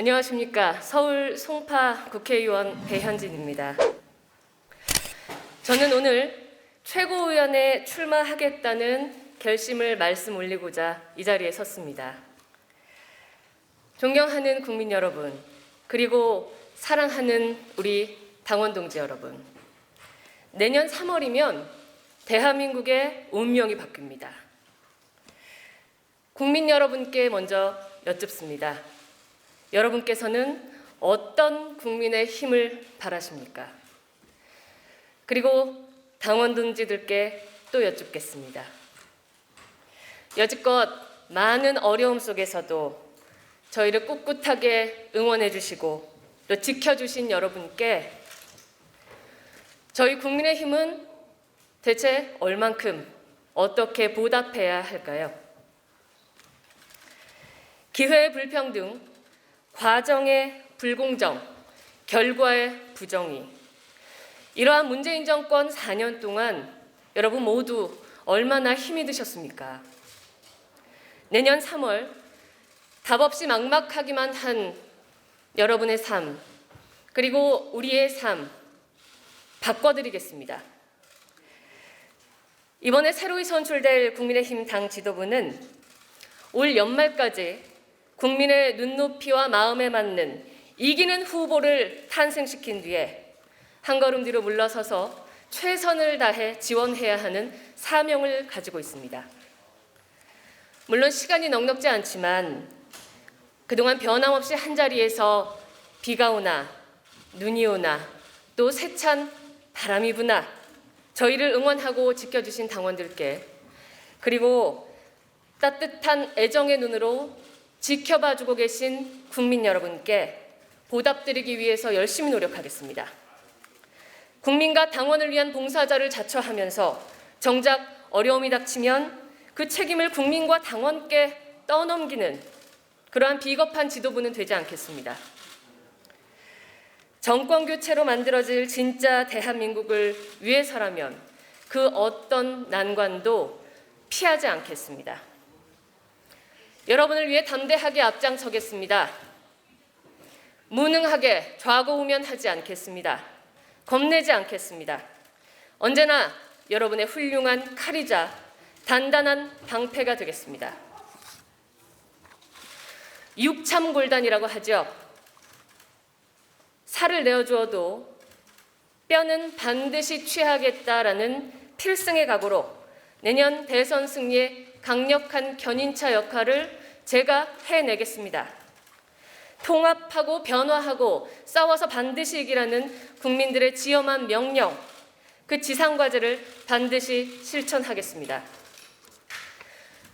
안녕하십니까. 서울 송파 국회의원 배현진입니다. 저는 오늘 최고위원에 출마하겠다는 결심을 말씀 올리고자 이 자리에 섰습니다. 존경하는 국민 여러분, 그리고 사랑하는 우리 당원 동지 여러분. 내년 3월이면 대한민국의 운명이 바뀝니다. 국민 여러분께 먼저 여쭙습니다. 여러분께서는 어떤 국민의 힘을 바라십니까? 그리고 당원 동지들께 또 여쭙겠습니다. 여지껏 많은 어려움 속에서도 저희를 꿋꿋하게 응원해 주시고 또 지켜주신 여러분께 저희 국민의 힘은 대체 얼만큼 어떻게 보답해야 할까요? 기회의 불평등, 과정의 불공정, 결과의 부정의. 이러한 문재인 정권 4년 동안 여러분 모두 얼마나 힘이 드셨습니까? 내년 3월 답 없이 막막하기만 한 여러분의 삶, 그리고 우리의 삶 바꿔드리겠습니다. 이번에 새로이 선출될 국민의힘 당 지도부는 올 연말까지 국민의 눈높이와 마음에 맞는 이기는 후보를 탄생시킨 뒤에 한 걸음 뒤로 물러서서 최선을 다해 지원해야 하는 사명을 가지고 있습니다. 물론 시간이 넉넉지 않지만 그동안 변함없이 한 자리에서 비가 오나 눈이 오나 또 세찬 바람이 부나 저희를 응원하고 지켜주신 당원들께 그리고 따뜻한 애정의 눈으로 지켜봐주고 계신 국민 여러분께 보답드리기 위해서 열심히 노력하겠습니다. 국민과 당원을 위한 봉사자를 자처하면서 정작 어려움이 닥치면 그 책임을 국민과 당원께 떠넘기는 그러한 비겁한 지도부는 되지 않겠습니다. 정권 교체로 만들어질 진짜 대한민국을 위해서라면 그 어떤 난관도 피하지 않겠습니다. 여러분을 위해 담대하게 앞장서겠습니다. 무능하게 좌고우면하지 않겠습니다. 겁내지 않겠습니다. 언제나 여러분의 훌륭한 칼이자 단단한 방패가 되겠습니다. 육참골단이라고 하죠. 살을 내어주어도 뼈는 반드시 취하겠다라는 필승의 각오로 내년 대선 승리에 강력한 견인차 역할을 제가 해내겠습니다. 통합하고 변화하고 싸워서 반드시 이기라는 국민들의 지엄한 명령, 그 지상과제를 반드시 실천하겠습니다.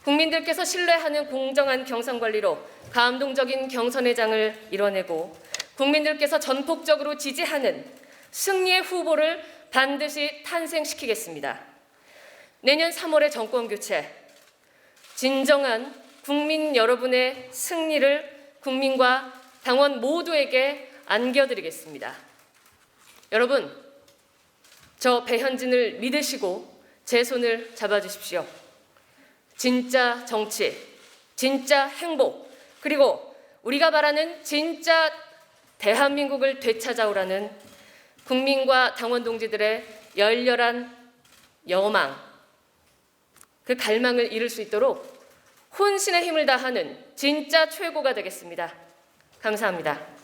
국민들께서 신뢰하는 공정한 경선관리로 감동적인 경선회장을 이뤄내고 국민들께서 전폭적으로 지지하는 승리의 후보를 반드시 탄생시키겠습니다. 내년 3월의 정권 교체, 진정한 국민 여러분의 승리를 국민과 당원 모두에게 안겨드리겠습니다. 여러분, 저 배현진을 믿으시고 제 손을 잡아주십시오. 진짜 정치, 진짜 행복, 그리고 우리가 바라는 진짜 대한민국을 되찾아오라는 국민과 당원 동지들의 열렬한 여망, 그 갈망을 이룰 수 있도록 혼신의 힘을 다하는 진짜 최고가 되겠습니다. 감사합니다.